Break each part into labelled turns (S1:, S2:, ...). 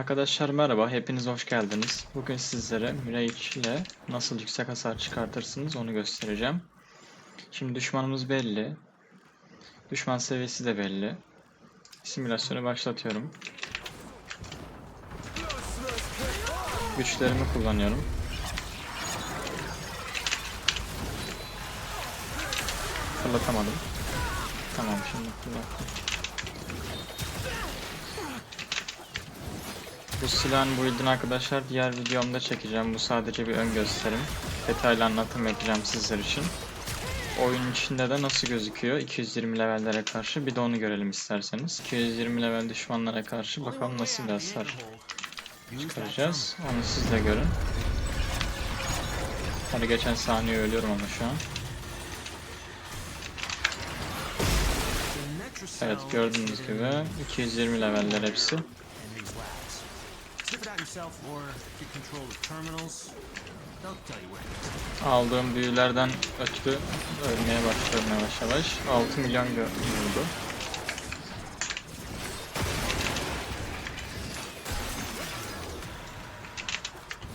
S1: Arkadaşlar merhaba, hepiniz hoş geldiniz. Bugün sizlere Mirage ile nasıl yüksek hasar çıkartırsınız onu göstereceğim. Şimdi düşmanımız belli. Düşman seviyesi de belli. Simülasyonu başlatıyorum. Güçlerimi kullanıyorum. Fırlatamadım. Tamam şimdi fırlattım. Silahın build'ini arkadaşlar diğer videomda çekeceğim. Bu sadece bir ön gösterim. Detaylı anlatım yapacağım sizler için. Oyun içinde de nasıl gözüküyor 220 levellere karşı bir de onu görelim isterseniz. 220 level düşmanlara karşı bakalım nasıl bir hasar çıkaracağız. Onu siz de görün. Hadi geçen saniye ölüyorum ama şu an. Evet gördüğünüz gibi 220 leveller hepsi. Aldığım büyülerden ötürü ölmeye başlıyorum yavaş yavaş. 6 milyon vurdu.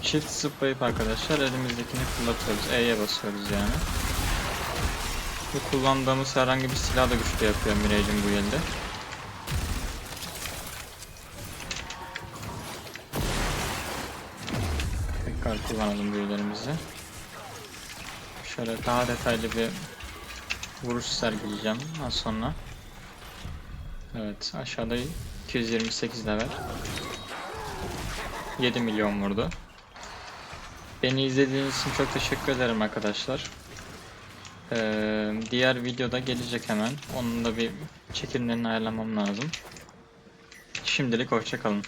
S1: Shift zıplayıp arkadaşlar elimizdekini fırlatıyoruz. E'ye basıyoruz yani. Bu kullandığımız herhangi bir silah da güçlü yapıyor Mirage'in bu yelde. Tekrar kullanalım büyülerimizi. Şöyle daha detaylı bir vuruş sergileyeceğim az sonra. Evet aşağıda 228 level. 7 milyon vurdu. Beni izlediğiniz için çok teşekkür ederim arkadaşlar. Ee, diğer videoda gelecek hemen. Onun da bir çekimlerini ayarlamam lazım. Şimdilik hoşçakalın.